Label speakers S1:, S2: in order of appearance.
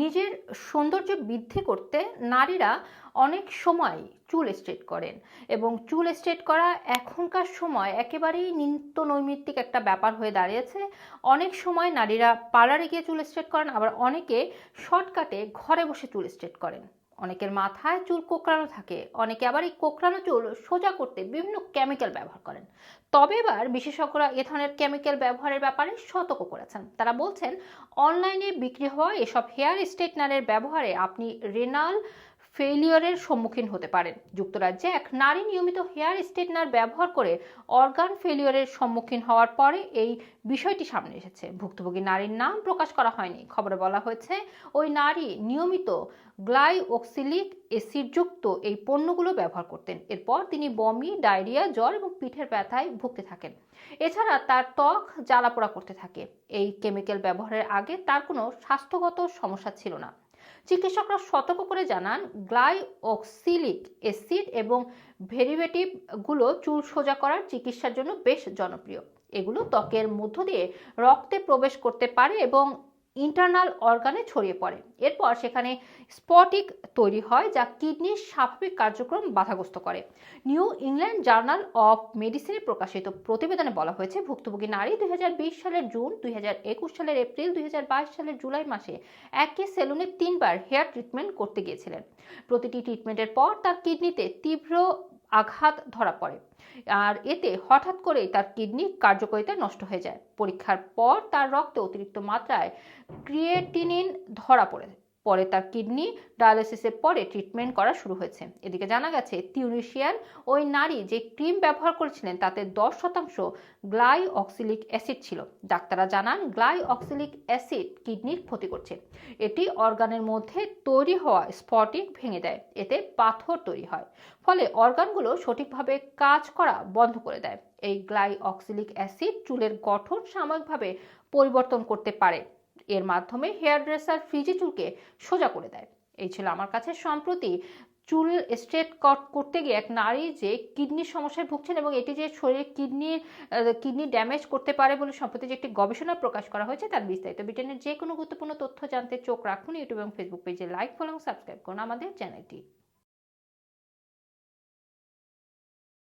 S1: নিজের সৌন্দর্য বৃদ্ধি করতে নারীরা অনেক সময় চুল স্ট্রেট করেন এবং চুল স্ট্রেট করা এখনকার সময় একেবারেই নিত্য নৈমিত্তিক একটা ব্যাপার হয়ে দাঁড়িয়েছে। অনেক সময় নারীরা পার্লারে গিয়ে চুল স্ট্রেট করেন, আবার অনেকে শর্টকাটে ঘরে বসে চুল স্ট্রেট করেন। অনেকের মাথায় চুল কোঁকড়ানো থাকে, অনেকে আবার এই কোকড়ানো চুল সোজা করতে বিভিন্ন কেমিক্যাল ব্যবহার করেন। তবে এবার বিশেষজ্ঞরা এ ধরনের কেমিক্যাল ব্যবহারের ব্যাপারে সতর্ক করেছেন। তারা বলছেন, অনলাইনে বিক্রি হওয়া এসব হেয়ার স্ট্রেটনারের ব্যবহারে আপনি রেনাল ফেলিওরের সম্মুখীন হতে পারেন। যুক্তরাজ্যে এক নারী নিয়মিত হেয়ার স্ট্রেটনার ব্যবহার করে অর্গান ফেলিওরের সম্মুখীন হওয়ার পরে এই বিষয়টি সামনে এসেছে। ভুক্তভোগী নারীর নাম প্রকাশ করা হয়নি। খবরে বলা হয়েছে, ওই নারী নিয়মিত গ্লাইওক্সিলিক অ্যাসিডযুক্ত এই পণ্যগুলো ব্যবহার করতেন। এরপর তিনি বমি, ডায়রিয়া, জ্বর এবং পিঠের ব্যথায় ভুগতে থাকেন। এছাড়া তার ত্বক জ্বালাপোড়া করতে থাকে। এই কেমিক্যাল ব্যবহারের আগে তার কোনো স্বাস্থ্যগত সমস্যা ছিল না। চিকিৎসকরা সতর্ক করে জানান গ্লাইওক্সিলিক অ্যাসিড এবং ভেরিভেটিভগুলো চুল সোজা করার চিকিৎসার জন্য বেশ জনপ্রিয়। এগুলো ত্বকের মধ্য দিয়ে রক্তে প্রবেশ করতে পারে এবং ইন্টারনাল অর্গানে ছড়িয়ে পড়ে। এরপর সেখানে স্পটিক তৈরি হয়, যা কিডনির স্বাভাবিক কার্যক্রম বাধাগ্রস্ত করে। নিউ ইংল্যান্ড জার্নাল অফ মেডিসিনে প্রকাশিত প্রতিবেদনে বলা হয়েছে, ভুক্তভোগী নারী দুই হাজার বিশ সালের জুন, দুই হাজার একুশ সালের এপ্রিল, দুই হাজার বাইশ সালের জুলাই মাসে একই সেলুনে তিনবার হেয়ার ট্রিটমেন্ট করতে গিয়েছিলেন। প্রতিটি ট্রিটমেন্টের পর তার কিডনিতে তীব্র আঘাত ধরা পড়ে। আর এতে হঠাৎ করেই তার কিডনি কার্যকারিতা নষ্ট হয়ে যায়। পরীক্ষার পর তার রক্তে অতিরিক্ত মাত্রায় ক্রিয়েটিনিন ধরা পড়ে। পরে তার কিডনি ডায়ালিসিসের পরে ট্রিটমেন্ট করা শুরু হয়েছে। এদিকে জানা গেছে তিউনিশিয়ান ওই নারী যে ক্রিম ব্যবহার করেছিলেন তাতে দশ শতাংশ গ্লাই অক্সিলিক অ্যাসিড ছিল। ডাক্তাররা জানান গ্লাই অক্সিলিক অ্যাসিড কিডনির ক্ষতি করছে। এটি অর্গানের মধ্যে তৈরি হওয়া স্ফটিক ভেঙে দেয়। এতে পাথর তৈরি হয়। ফলে অর্গানগুলো সঠিকভাবে কাজ করা বন্ধ করে দেয়। এই গ্লাই অক্সিলিক অ্যাসিড চুলের গঠন সাময়িকভাবে পরিবর্তন করতে পারে। এর মাধ্যমে হেয়ার ড্রেসার ফ্রিজি চুলকে সোজা করে দেয়। এই ছিল আমার কাছে সম্প্রতি চুল স্ট্রেট কট করতে গিয়ে এক নারী যে কিডনির সমস্যায় ভুগছেন এবং এটি যে শরীরে কিডনির কিডনি ড্যামেজ করতে পারে বলে সম্প্রতি যে একটি গবেষণা প্রকাশ করা হয়েছে তার বিস্তারিত ব্রিটেনের যে কোনো গুরুত্বপূর্ণ তথ্য জানতে চোখ রাখুন ইউটিউব এবং ফেসবুক পেজে লাইক ফলো এবং সাবস্ক্রাইব করুন আমাদের চ্যানেলটি